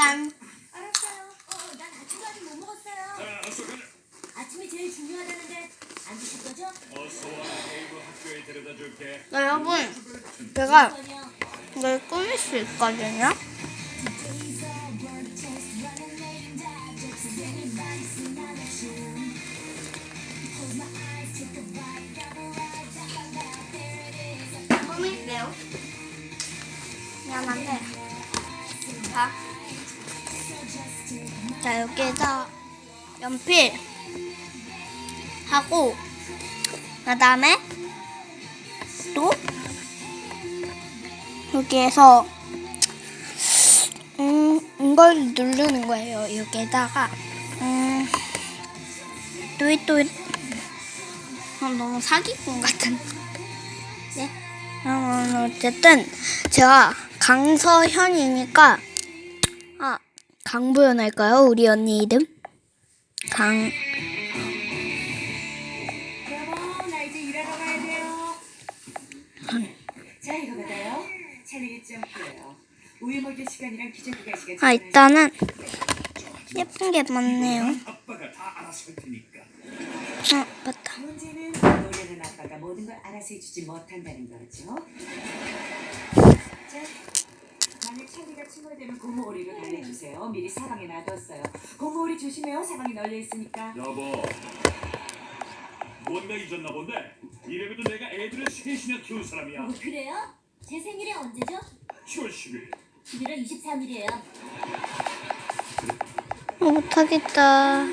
짠. 알았어요. 어, 난 아침도 아직 못 먹었어요. 아침이 제일 중요하다는데 안 드실 거죠? 어서 와. 데이브 학교에 데려다 줄게. 여러분, 제가. 이걸 꾸밀 수 있거든요. 꾸밀게요. 미안한데. 자. 자, 여기에다 연필 하고, 그 다음에 또 여기에서 음 이걸 누르는 거예요. 여기에다가 음 또이또이 어, 너무 사기꾼 같은. 네. 그러면 어쨌든 제가 강서현이니까 아 강보연 할까요? 우리 언니 이름 강 여보, 나 이제 일하러 가야 돼요. 자, 이거 받아요. 찰리 점프예요. 우유 먹일 시간이랑 기저귀 갈 시간. 아 일단은 예쁜 게 많네요. 아빠가 다 알아서 할 테니까. 아 맞다. 문제는 노래는 아빠가 모든 걸 알아서 해주지 못한다는 거죠. 자, 만약 찰리가 충돌되면 고무오리로 달래주세요. 미리 사방에 놔뒀어요. 고무오리 조심해요. 사방에 널려 있으니까. 여보. 뭔가 잊었나 본데. 이래봬도 내가 애들을 셋이나 키운 사람이야. 뭐 그래요? 제 생일이 언제죠? 10월 10일. 11월 23일이에요. 어, 못하겠다.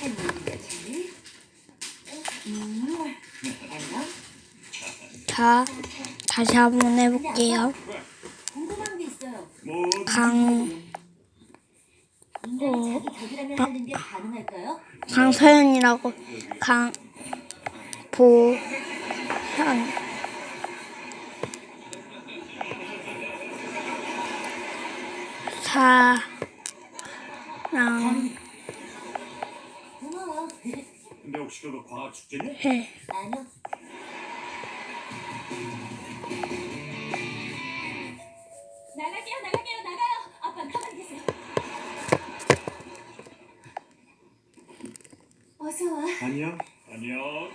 찰리입니다, 찰리. 음. 자 다시 한번 해볼게요. 강 가능할까요? 강서연이라고 강보현. 사랑 해 안녕. 안녕.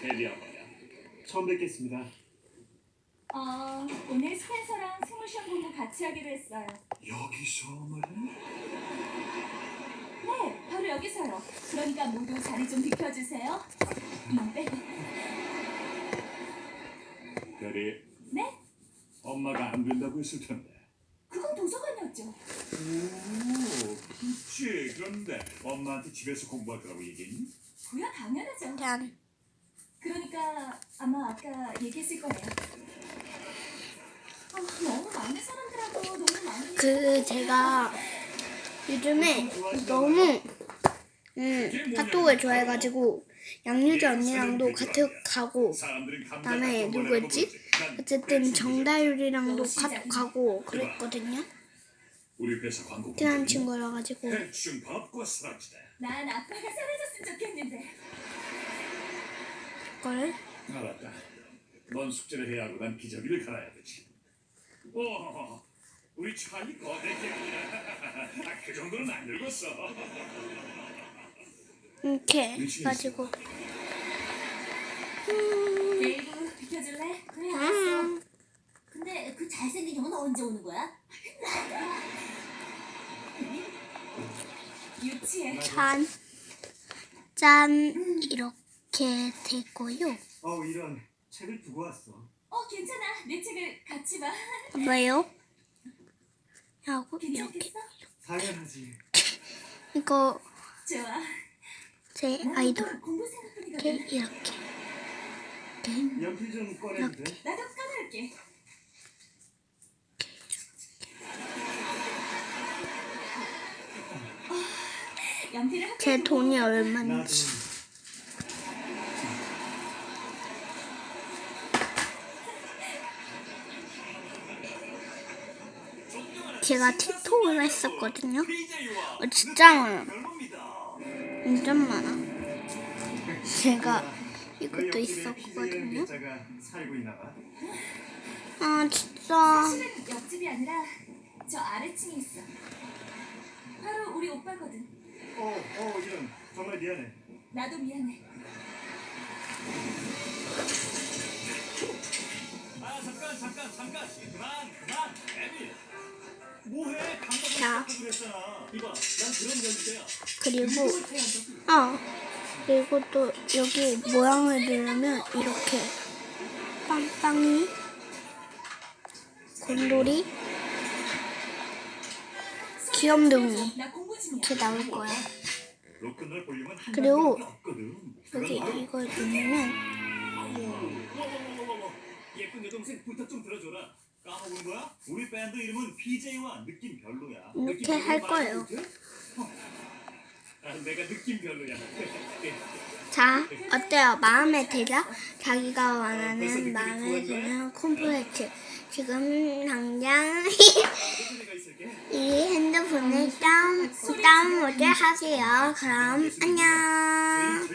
테디 아빠야. 처음 뵙겠습니다. 어, 오늘 스펜서랑 생물 시험 공부 같이 하기로 했어요. 여기서 말이야? 네, 바로 여기서요. 그러니까 모두 자리 좀 비켜주세요. 음, 빼고. 테디, 네? 엄마가 안 된다고 했을 텐데. 그건 도서관이었죠. 오, 그런데 엄마한테 집에서 공부할 거라고 얘기했니? 그야 당연하죠. 짠. 그러니까 아마 아까 얘기했을 거예요. 아, 너무 많은 사람들하고 너무 많은 그 제가 요즘에 너무 음 카톡을 좋아해가지고 양유주 언니랑도 카톡 가고 그다음에 누구였지? 어쨌든 정다율이랑도 카톡 가고 그랬거든요. 우리 회사 광고 친한 친구라 가지고 대충 밥과 사라지다. 난 아빠가 사라졌으면 좋겠는데. 그걸 알았다. 넌 숙제를 해야 하고 난 기저귀를 갈아야 되지. 오, 우리 차이 거대기야. 아, 그 정도는 안 늙었어. 이렇게 가지고 데이브 비켜줄래? 그래 알았어. 근데 그 잘생긴 형은 언제 오는 거야? 짠, 짠 이렇게 되고요. 어 이런 책을 두고 왔어. 어 괜찮아. 내 책을 같이 봐. 왜요? 하고 이렇게 괜찮겠어? 당연하지. 이거 좋아. 제난 아이돌 또 공부 이렇게 생각뿐이거든. 이렇게 이렇게 연필 좀 꺼내도 돼? 나도 꺼낼게. 어, 연필을 학교에 제 돈이. 얼마인지 제가 틱톡을 했었거든요. 어, 진짜 많아. 진짜 많아. 제가 이것도 있었거든요. 아 진짜 옆집이 아니라 저 아래층에 있어. 바로 우리 오빠거든. 어, 어, 이런. 정말 미안해. 나도 미안해. 아 잠깐 잠깐 잠깐. 그만 그만. 에밀. 뭐해? 자. 시작하고 그랬잖아. 이봐 난 그런 연주자야. 그리고 어. 그리고 또 여기 모양을 누르면 이렇게 빵빵이 곤돌이? 귀염둥이 이렇게 나올 거야. 그리고 여기 이걸 누르면 이렇게 할 거예요. 어. 아, 자 어때요? 마음에 들어? 자기가 원하는 마음에 드는 콤플렉트 지금 당장 이 핸드폰을 다운, 다운로드 하세요. 그럼 안녕.